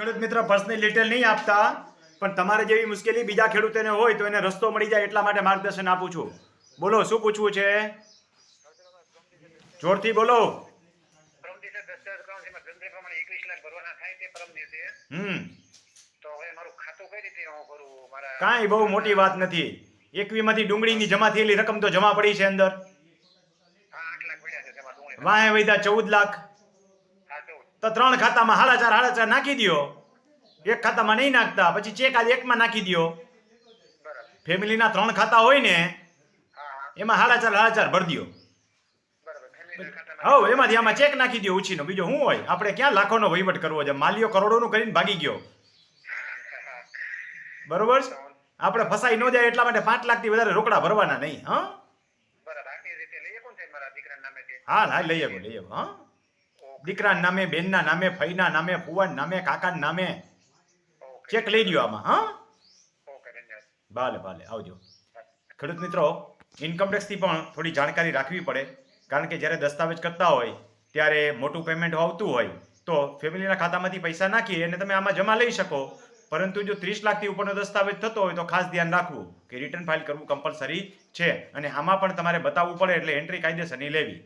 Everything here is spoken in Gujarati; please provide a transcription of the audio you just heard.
ખેડૂત મિત્ર પર્સનલ ડિટેલ નહીં આપતા પણ તમારે જેવી મુશ્કેલી બીજા ખેડૂતોને હોય તો એને રસ્તો મળી જાય એટલા માટે માર્ગદર્શન આપું છું. બોલો શું પૂછવું છે? જોરથી બોલો. હમ. કઈ બહુ મોટી વાત નથી. એકવીમાંથી ડુંગળીની જમા થયેલી રકમ તો જમા પડી છે અંદર. વાહે વૈધા ચૌદ લાખ. તો ત્રણ ખાતામાં હાડા ચાર હાડા ચાર નાખી દો એક ખાતામાં નહીં નાખતા પછી ચેક આજે એકમાં નાખી દ્યો. ફેમિલીના ત્રણ ખાતા હોય ને એમાં હાડા ચાર હાડા ચાર ભરી ખાતામાં હવ એમાંથી આમાં ચેક નાખી દો ઉછીનો. બીજો શું હોય? આપણે ક્યાં લાખોનો વહીવટ કરવો છે? માલિયો કરોડોનું કરીને ભાગી ગયો. બરોબર છે? આપણે ફસાઈ ન જાય એટલા માટે પાંચ લાખથી વધારે રોકડા ભરવાના નહીં હા? હા હા લઈ આવો લઈ આવો હા? દીકરાના નામે બેનના નામે ફઈના નામે ફુવાના નામે કાકાના નામે. ચેક લઈ લ્યો આમાં હા? ભાલે ભાલે આવજો. ખેડૂત મિત્રો ઇન્કમ ટેક્સથી પણ થોડી જાણકારી રાખવી પડે. કારણ કે જ્યારે દસ્તાવેજ કરતા હોય ત્યારે મોટું પેમેન્ટ આવતું હોય તો ફેમિલીના ખાતામાંથી પૈસા નાખીએ અને તમે આમાં જમા લઈ શકો. પરંતુ જો ત્રીસ લાખથી ઉપરનો દસ્તાવેજ થતો હોય તો ખાસ ધ્યાન રાખવું કે રિટર્ન ફાઇલ કરવું કમ્પલસરી છે. અને આમાં પણ તમારે બતાવવું પડે એટલે એન્ટ્રી કાયદેસરની લેવી.